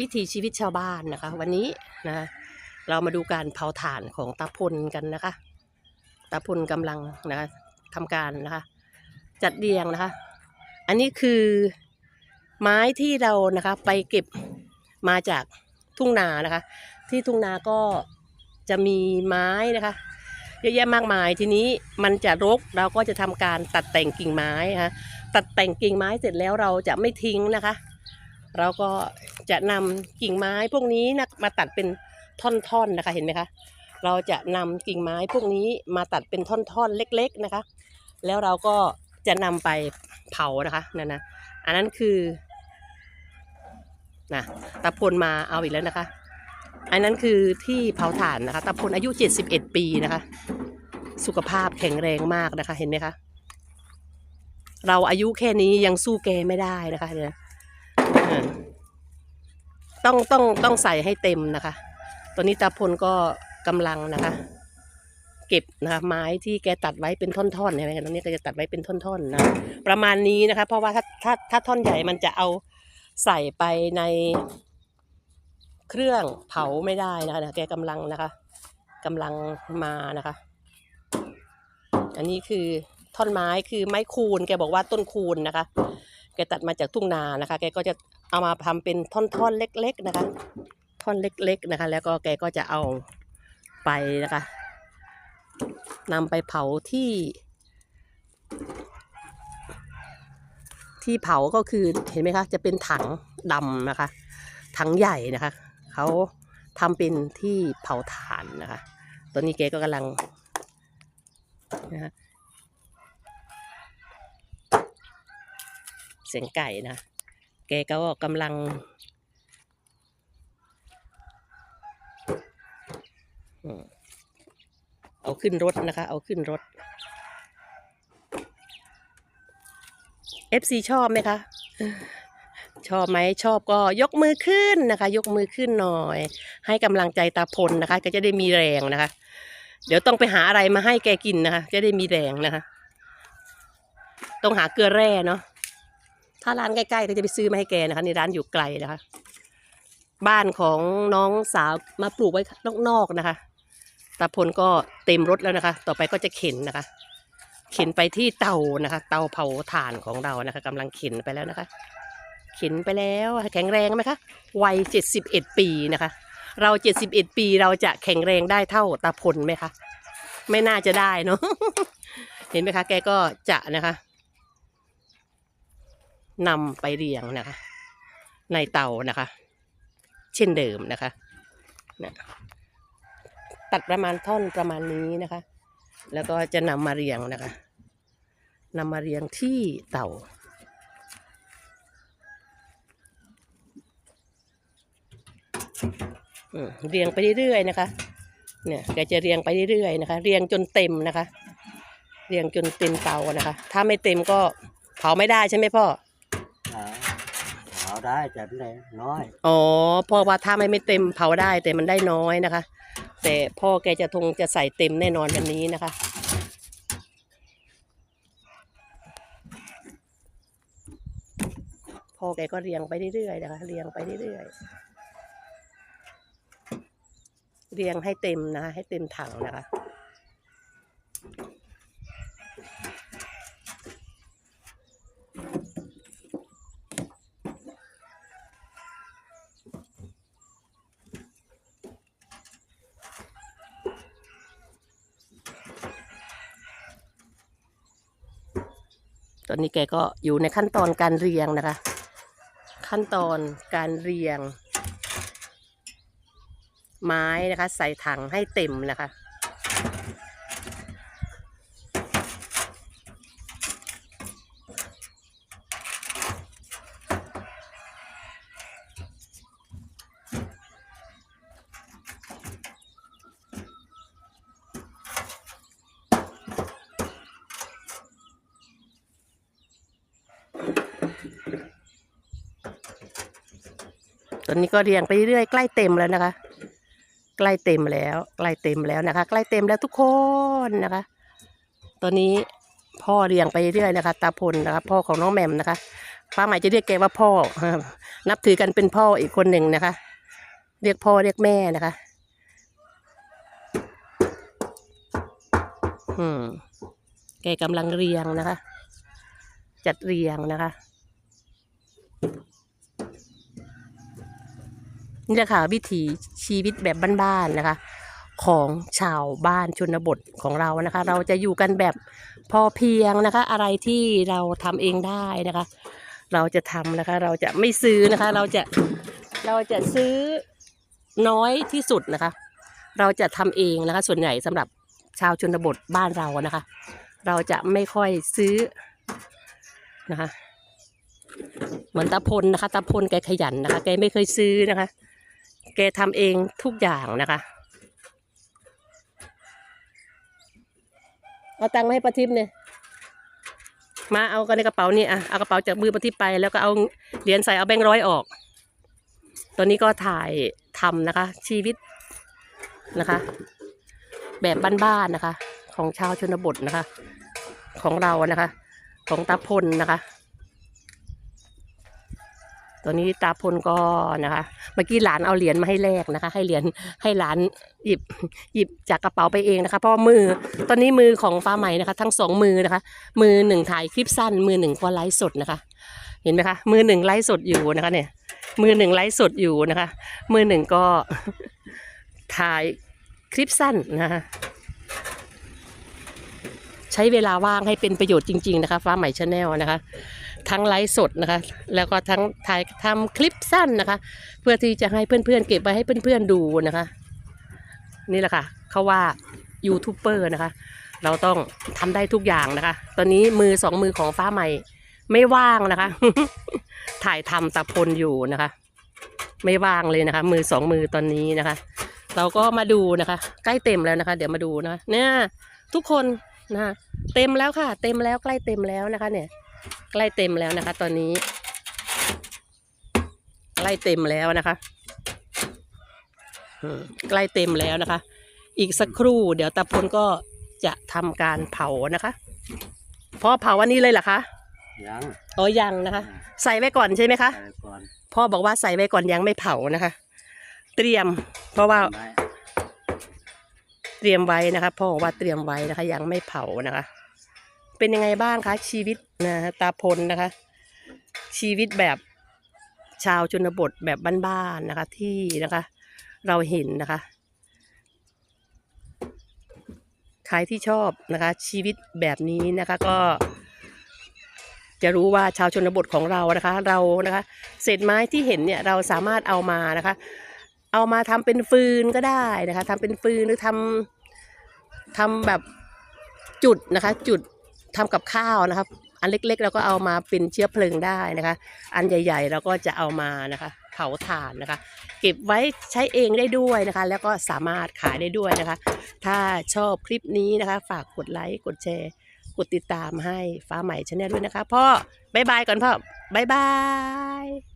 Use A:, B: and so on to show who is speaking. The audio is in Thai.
A: วิถีชีวิตชาวบ้านนะคะ วันนี้นะเรามาดูการเผาถ่านของตาพลกันนะคะตาพลกำลังนะคะทำการนะคะ จัดเรียงนะคะ อันนี้คือไม้ที่เรานะคะไปเก็บมาจากทุ่งนานะคะ ที่ทุ่งนาก็จะมีไม้นะคะเยอะแยะมากมายทีนี้มันจะรกเราก็จะทำการตัดแต่งกิ่งไม้นะคะตัดแต่งกิ่งไม้เสร็จแล้วเราจะไม่ทิ้งนะคะ เราก็จะนำกิ่งไม้พวกนี้นะมาตัดเป็นท่อนๆนะคะเห็นไหมคะ เราจะนำกิ่งไม้พวกนี้มาตัดเป็นท่อนๆเล็ก ๆนะคะ แล้วเราก็จะนำไปเผานะคะนั่นนะอันนั้นคือนะตาพลมาเอาอีกแล้วนะคะ อันนั้นคือที่เผาถ่านนะคะตาพลอายุ 71 ปีนะคะ สุขภาพแข็งแรงมากนะคะเห็นไหมคะเราอายุแค่นี้ยังสู้แกไม่ได้นะคะเนี่ย ต้องต้องต้องใส่ให้เต็มนะคะ ตอนนี้ตาพลก็กำลังนะคะ เก็บนะคะไม้ที่แกตัดไว้เป็นท่อนๆเห็นไหมคะตรงนี้ก็จะตัดไว้เป็นท่อนๆนะประมาณนี้นะคะ เพราะว่าถ้าถ้าถ้าท่อนใหญ่มันจะเอาใส่ไปในเครื่องเผาไม่ได้นะคะแกกำลังนะคะกำลังมานะคะ อันนี้คือท่อนไม้คือไม้คูนแกบอกว่าต้นคูนนะคะ แกตัดมาจากทุ่งนานะคะ แกก็จะ เอามาทำเป็นท่อนๆเล็ก ๆนะคะ ท่อนเล็ก ๆนะคะ แล้วก็แกก็จะเอาไปนะคะนำไปเผาที่ ที่เผาก็คือเห็นไหมคะจะเป็นถังดำนะคะ ถังใหญ่นะคะเขาทำเป็นที่เผาถ่านนะคะ ตอนนี้แกก็กำลังนะะเสียงไก่นะ แกก็กำลัง เอาขึ้นรถนะคะ เอาขึ้นรถ FC ชอบไหมคะ ชอบไหมชอบก็ยกมือขึ้นนะคะ ยกมือขึ้นหน่อย ให้กำลังใจตาพลนะคะ ก็จะได้มีแรงนะคะ เดี๋ยวต้องไปหาอะไรมาให้แกกินนะคะ จะได้มีแรงนะคะ ต้องหาเกลือแร่เนาะ ถ้าร้านใกล้ๆก็จะไปซื้อมาให้แกนะคะนี่ร้านอยู่ไกลนะคะ บ้านของน้องสาวมาปลูกไว้นอกๆนะคะตาพลก็เต็มรถแล้วนะคะ ต่อไปก็จะเข็นนะคะ เข็นไปที่เตานะคะ เตาเผาถ่านของเรานะคะกำลังเข็นไปแล้วนะคะ เข็นไปแล้วแข็งแรงไหมคะวัยเจ็ดสิบเอ็ดปีนะคะ เราเจ็ดสิบเอ็ดปีเราจะแข็งแรงได้เท่าตาพลไหมคะไม่น่าจะได้เนาะเห็นไหมคะ แกก็จะนะคะ นำไปเรียงนะคะ ในเตานะคะ เช่นเดิมนะคะนะตัดประมาณท่อนประมาณนี้นะคะ แล้วก็จะนำมาเรียงนะคะนำมาเรียงที่เตาเรียงไปเรื่อยๆนะคะ เนี่ยแกจะเรียงไปเรื่อยๆนะคะ เรียงจนเต็มนะคะ เรียงจนเต็มเตานะคะ ถ้าไม่เต็มก็เผาไม่ได้ใช่ไหมพ่อ
B: อ่าเอาได้แต่ไม่ได้น้อย
A: อ๋อพ่อว่าถ้าไม่ไม่เต็มเผาได้แต่มันได้น้อยนะคะ แต่พ่อแกจะทงจะใส่เต็มแน่นอนวันนี้นะคะ พ่อแกก็เรียงไปเรื่อยๆนะคะเรียงไปเรื่อยๆเรียงให้เต็มนะคะให้เต็มถังนะคะ ตอนนี้แกก็อยู่ในขั้นตอนการเรียงนะคะ ขั้นตอนการเรียง ไม้นะคะ ใส่ถังให้เต็มนะคะ อนนี้ก็เรียงไปเรื่อยใกล้เต็มแล้วนะคะ ใกล้เต็มแล้วใกล้เต็มแล้วนะคะ ใกล้เต็มแล้วทุกคนนะคะ ตอนนี้พ่อเรียงไปเรื่อยนะคะ ตาพลนะคะพ่อของน้องแหม่มนะคะป้าใหม่จะเรียกแกว่าพ่อนับถือกันเป็นพ่ออีกคนหนึ่งนะคะ เรียกพ่อเรียกแม่นะคะอืมแกกำลังเรียงนะคะ จัดเรียงนะคะ นี่แหละค่ะวิถีชีวิตแบบบ้านๆนะคะ ของชาวบ้านชนบทของเรานะคะ เราจะอยู่กันแบบพอเพียงนะคะ อะไรที่เราทำเองได้นะคะ เราจะทำนะคะ เราจะไม่ซื้อนะคะ เราจะเราจะซื้อน้อยที่สุดนะคะ เราจะทำเองนะคะ ส่วนใหญ่สำหรับชาวชนบทบ้านเรานะคะ เราจะไม่ค่อยซื้อนะคะเหมือนตาพลนะคะตาพลแกขยันนะคะ แกไม่เคยซื้อนะคะ แกทำเองทุกอย่างนะคะ เอาตังค์มาให้ประทิพย์เนี่ยมาเอากันในกระเป๋านี่อะเอากระเป๋าจากมือประทิพย์ไป แล้วก็เอาเหรียญใส่เอาแบงค์ร้อยออก ตอนนี้ก็ถ่ายทำนะคะ ชีวิตนะคะ แบบบ้านๆนะคะ ของชาวชนบทนะคะ ของเรานะคะ ของตาพลนะคะ ตอนนี้ตาพลก็นะคะ เมื่อกี้หลานเอาเหรียญมาให้แลกนะคะ ให้เหรียญให้หลานหยิบหยิบจากกระเป๋าไปเองนะคะ เพราะว่ามือตอนนี้มือของฟ้าใหม่นะคะ ทั้งสองมือนะคะ มือหนึ่งถ่ายคลิปสั้น มือหนึ่งก็ไลฟ์สดนะคะ เห็นไหมคะ มือหนึ่งไลฟ์สดอยู่นะคะเนี่ย มือหนึ่งไลฟ์สดอยู่นะคะ มือหนึ่งก็ถ่ายคลิปสั้นนะคะใช้เวลาว่างให้เป็นประโยชน์จริง ๆ นะคะ ฟ้าใหม่ชาแนลนะคะ ทั้งไลฟ์สดนะคะ แล้วก็ทั้งถ่ายทำคลิปสั้นนะคะ เพื่อที่จะให้เพื่อนๆเก็บไว้ให้เพื่อนๆดูนะคะ นี่แหละค่ะเขาว่ายูทูบเบอร์นะคะ เราต้องทำได้ทุกอย่างนะคะ ตอนนี้มือสองมือของฟ้าใหม่ไม่ว่างนะคะ ถ่ายทำตะพลอยู่นะคะ ไม่ว่างเลยนะคะ มือสองมือตอนนี้นะคะ เราก็มาดูนะคะ ใกล้เต็มแล้วนะคะ เดี๋ยวมาดูนะเนี่ยทุกคนนะคะเต็มแล้วค่ะ เต็มแล้วใกล้เต็มแล้วนะคะ เนี่ย ใกล้เต็มแล้วนะคะ ตอนนี้ใกล้เต็มแล้วนะคะอืมใกล้เต็มแล้วนะคะ อีกสักครู่ เดี๋ยวตาพลก็จะทำการเผานะคะพ่อเผาวันนี้เลยเหรอคะ
B: ยัง
A: อ๋อยังนะคะ ใส่ไว้ก่อนใช่ไหมคะ
B: ไปก่อน
A: พ่อบอกว่าใส่ไว้ก่อนยังไม่เผานะคะ เตรียม เพราะว่า
B: ไว้
A: เตรียมไว้นะคะพ่อบอกว่าเตรียมไว้นะคะ ยังไม่เผานะคะ เป็นยังไงบ้างคะ ชีวิตนะตาพลนะคะ ชีวิตแบบชาวชนบทแบบบ้านๆนะคะ ที่นะคะ เราเห็นนะคะใครที่ชอบนะคะ ชีวิตแบบนี้นะคะก็ จะรู้ว่าชาวชนบทของเรานะคะ เรานะคะ เศษไม้ที่เห็นเนี่ยเราสามารถเอามานะคะ เอามาทำเป็นฟืนก็ได้นะคะทำเป็นฟืนหรือทำทำแบบจุดนะคะ จุด ทำกับข้าวนะครับ อันเล็กๆเราก็เอามาเป็นเชื้อเพลิงได้นะคะ อันใหญ่ ๆ เราก็จะเอามานะคะเผาถ่านนะคะ เก็บไว้ใช้เองได้ด้วยนะคะ แล้วก็สามารถขายได้ด้วยนะคะ ถ้าชอบคลิปนี้นะคะ ฝากกดไลค์กดแชร์ กดติดตามให้ฟ้าใหม่ชาแนลด้วยนะคะพ่อบายบายก่อนพ่อบายบาย